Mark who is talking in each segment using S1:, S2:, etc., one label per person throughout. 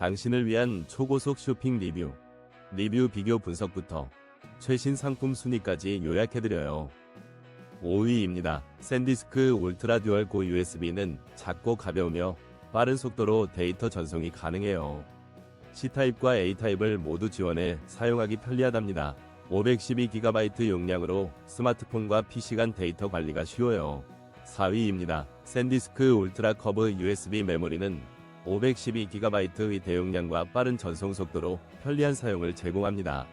S1: 당신을 위한 초고속 쇼핑 리뷰, 리뷰 비교 분석부터 최신 상품 순위까지 요약해드려요. 5위입니다. 샌디스크 울트라 듀얼 고 USB는 작고 가벼우며 빠른 속도로 데이터 전송이 가능해요. C타입과 A타입을 모두 지원해 사용하기 편리하답니다. 512GB 용량으로 스마트폰과 PC 간 데이터 관리가 쉬워요. 4위입니다. 샌디스크 울트라 커브 USB 메모리는 512GB의 대용량과 빠른 전송 속도로 편리한 사용을 제공합니다.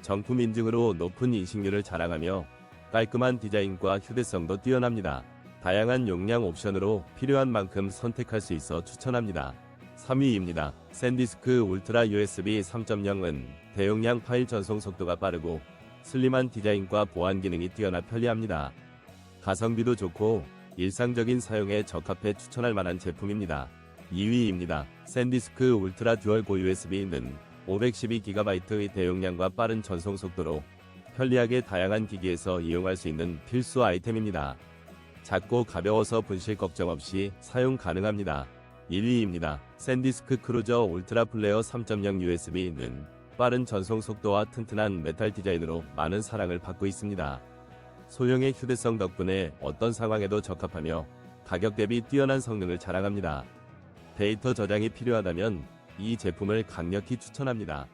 S1: 정품 인증으로 높은 인식률을 자랑하며 깔끔한 디자인과 휴대성도 뛰어납니다. 다양한 용량 옵션으로 필요한 만큼 선택할 수 있어 추천합니다. 3위입니다. 샌디스크 울트라 USB 3.0은 대용량 파일 전송 속도가 빠르고 슬림한 디자인과 보안 기능이 뛰어나 편리합니다. 가성비도 좋고 일상적인 사용에 적합해 추천할 만한 제품입니다. 2위입니다. 샌디스크 울트라 듀얼 고 USB는 512GB의 대용량과 빠른 전송 속도로 편리하게 다양한 기기에서 이용할 수 있는 필수 아이템입니다. 작고 가벼워서 분실 걱정 없이 사용 가능합니다. 1위입니다. 샌디스크 크루저 울트라 플레어 3.0 USB는 빠른 전송 속도와 튼튼한 메탈 디자인으로 많은 사랑을 받고 있습니다. 소형의 휴대성 덕분에 어떤 상황에도 적합하며 가격 대비 뛰어난 성능을 자랑합니다. 데이터 저장이 필요하다면 이 제품을 강력히 추천합니다.